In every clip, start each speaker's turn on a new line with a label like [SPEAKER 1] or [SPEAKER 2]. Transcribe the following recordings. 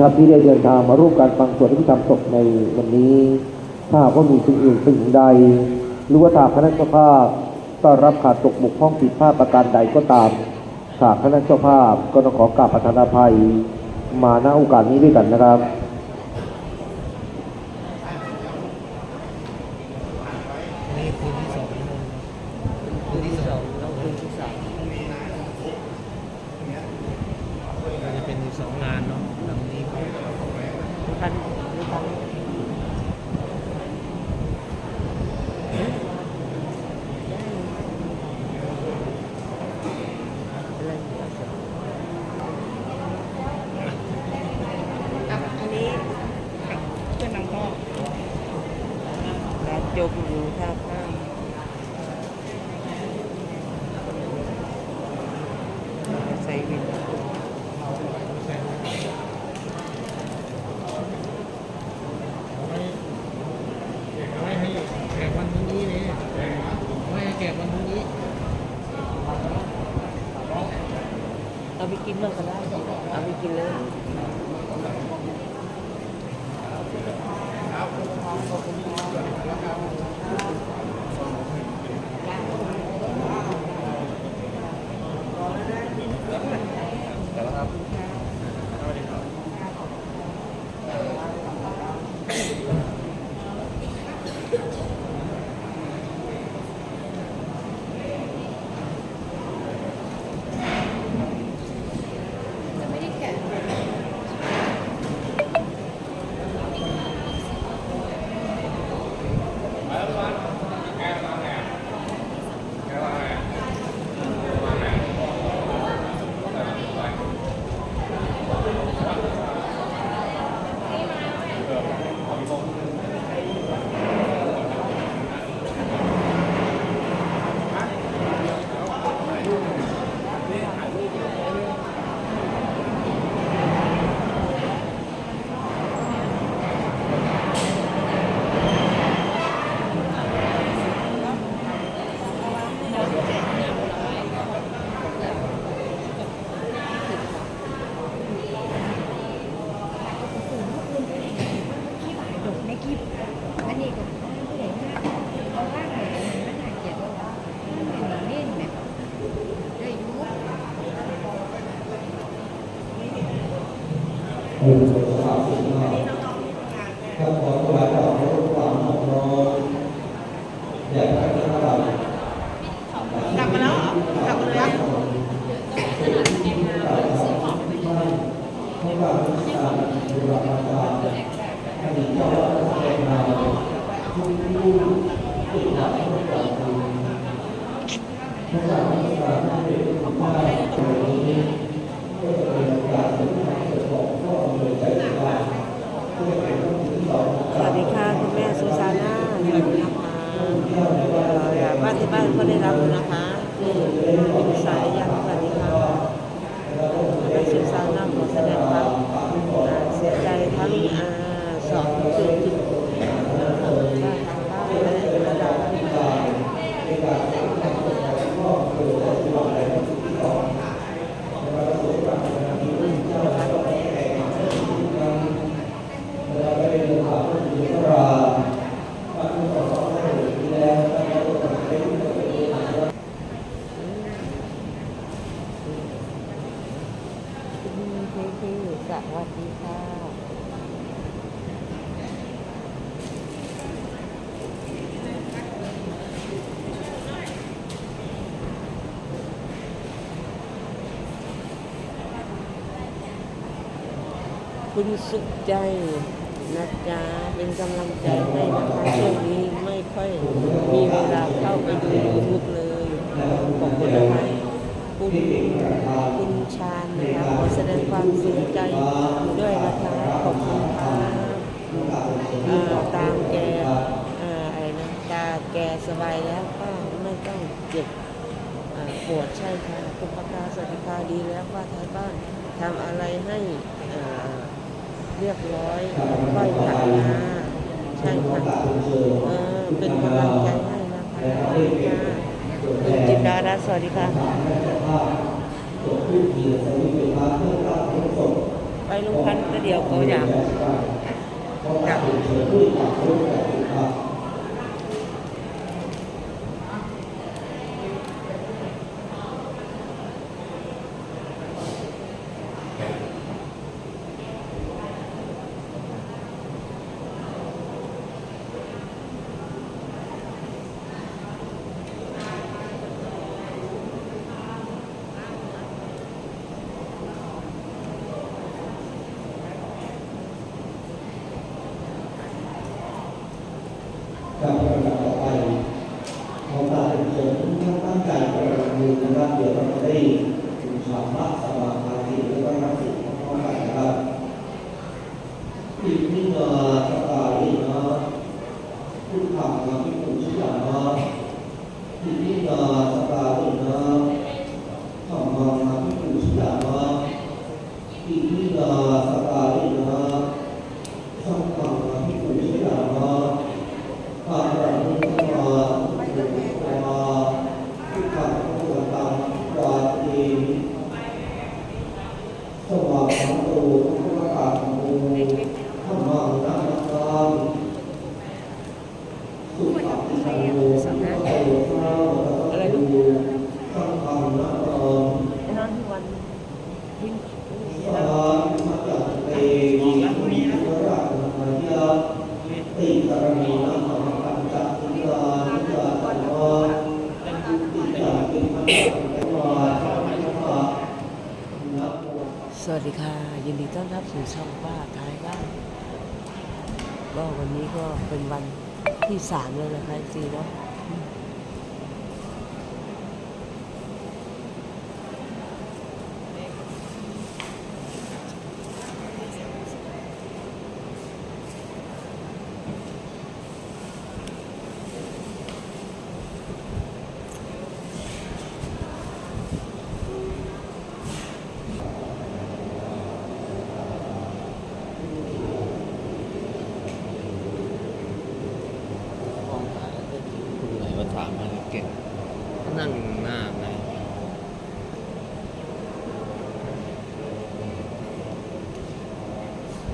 [SPEAKER 1] ครับที่ได้เดินทางมาร่วมการฟังสวดพิธรรมศพในวันนี้ ถ้ากว่ามีสิ่งอื่นสิ่งใด หรือว่าถ้าคณะเจ้าภาพต้อนรับขาดตกบกพร่องผิดพลาดประการใดก็ตามหากคณะเจ้าภาพก็ต้องขอกราบประธานอภัย มาณโอกาสนี้ด้วยกันนะครับ
[SPEAKER 2] นี่คืนที่สองแล้วคืนที่สองแล้วคืนที่สามก็จะเป็นอยู่สองงานเนาะหลังนี้ก็พันพันอันนี้เพื่อนนำพ่อ รับจบอยู่ท่าข้ามใส่วินไม่ให้แจกวันพรุ่นี้เลยไม่แจกวันพรุ่นี้อาไปกินบ้างก็ได้เอาไปกินเลย สวัสดีค่ะคุณแม่ซูซาน่าสวัสดีนะคะเอ่อบ้านที่บ้านก็ได้รับนะคะคุณสายยันสวัสดีค่ะแม่ซูซาน่าขอแสดงความเสียใจทั้งอ่าสองจุดจุดทางบ้านและระดับคุณเทพีสวัสดีค่ะ คุณสุขใจนะจ๊ะเป็นกำลังใจให้นะคะช่วงนี้ไม่ค่อยมีเวลาเข้าไปดูยูทูบเลยขอบคุณนะคะคุณคุณชาญนะคะขอแสดงความเสียใจด้วยนะคะขอบคุณค่ะตามแกอะไรนะตาแกสบายแล้วก็ไม่ต้องเจ็บปวดใช่ค่ะคุณปากาสวัสดิการดีแล้วว่าท้ายบ้านทำอะไรให้ เรียบร้อยไหว้ผ่านมาใช่ค่ะเออเป็นกำลังใจให้นะคะค่ะคุณจิตดาดาสวัสดีค่ะไปลงพันก็เดี๋ยวก็อยากอยาก
[SPEAKER 3] สวัส
[SPEAKER 2] ดีค่ะ ยินดีต้อนรับสู่ช่องป้าท้ายบ้านก็วันนี้ก็เป็นวันที่สามแล้วนะคะจีเนาะ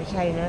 [SPEAKER 2] ไม่ใช่นะ